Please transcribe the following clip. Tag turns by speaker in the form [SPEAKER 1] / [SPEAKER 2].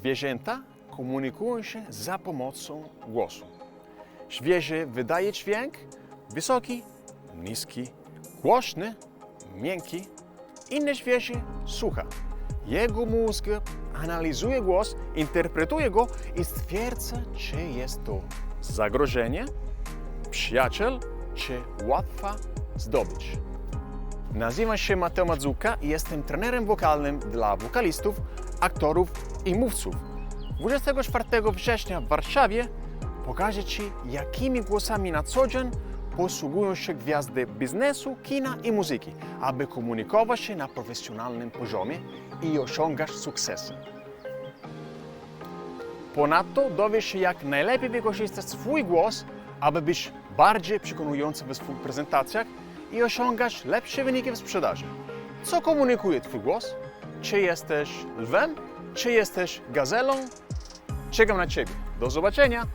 [SPEAKER 1] Zwierzęta komunikują się za pomocą głosu. Zwierzę wydaje dźwięk wysoki, niski, głośny, miękki. Inne zwierzę słucha. Jego mózg analizuje głos, interpretuje go i stwierdza, czy jest to zagrożenie, przyjaciel, czy łatwa zdobycz. Nazywam się Mateo Mazzucca i jestem trenerem wokalnym dla wokalistów, aktorów i mówców. 24 września w Warszawie pokażę Ci, jakimi głosami na co dzień posługują się gwiazdy biznesu, kina i muzyki, aby komunikować się na profesjonalnym poziomie i osiągać sukcesy. Ponadto dowiesz się, jak najlepiej wykorzystać swój głos, aby być bardziej przekonujący w swoich prezentacjach i osiągać lepsze wyniki w sprzedaży. Co komunikuje Twój głos? Czy jesteś lwem? Czy jesteś gazelą? Czekam na Ciebie. Do zobaczenia!